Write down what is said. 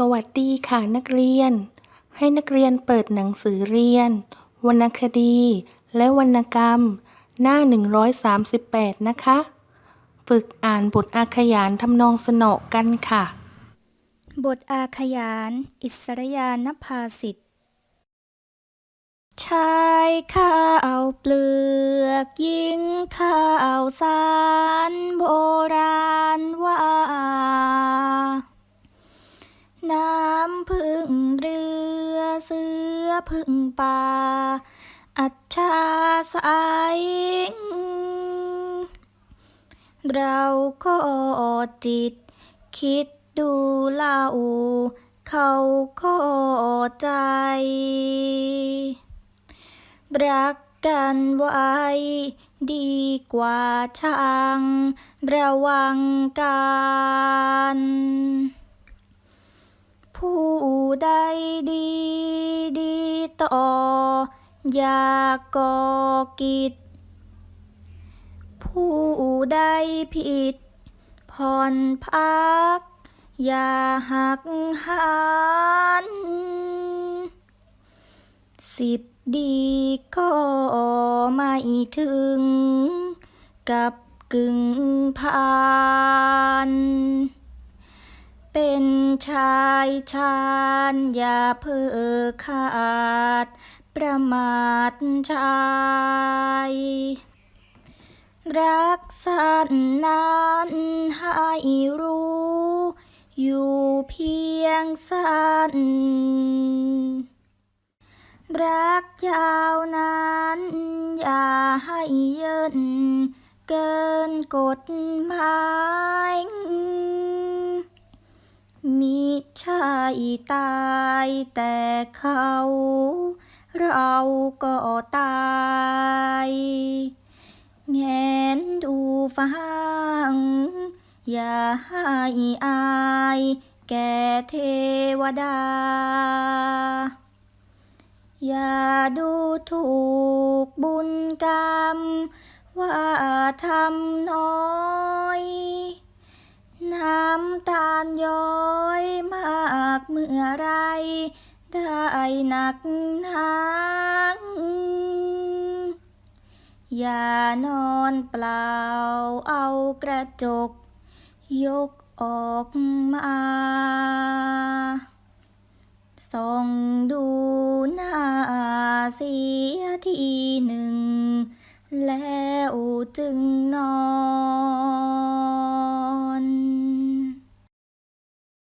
สวัสดีค่ะนักเรียน ให้นักเรียนเปิดหนังสือเรียน วรรณคดี และวรรณกรรม หน้า 138 นะคะ ฝึกอ่านบทอาขยานทำนองสนอกันค่ะ บทอาขยาน อิสรยานภาสิทธิ์ชายข้าวเปลือกหญิงข้าวสารโบราณ พึ่งป่า อัจฉาสายเราก็จิต คิดดูเล่าเขาก็ใจ รักกันไว้ ดีกว่าช่าง ระวังกันผู้ใดดีดี ต่อ อย่าก่อกิจ ผู้ใดผิด ผ่อนพัก อย่าหักหันสิบดีก็ไม่ถึง กับกึ่งพัน เป็นชายชาญอย่าเพ้อขาด ประมาทชาย รักสันนั้นให้รู้ อยู่เพียงสั้น รักยาวนานอย่าให้เยินเกินกฎหมาย มิใช่ตายแต่เขา เราก็ตายแงนดูฟัง อย่าให้อายแก่เทวดา อย่าดูถูกบุญกรรม ว่าทำน้อย น้ำตาลย้อยมากเมื่อไร ได้หนักหนักอย่านอนเปล่าเอากระจก ยกออกมาส่องดูหน้าเสียทีหนึ่ง แล้วจึงนอน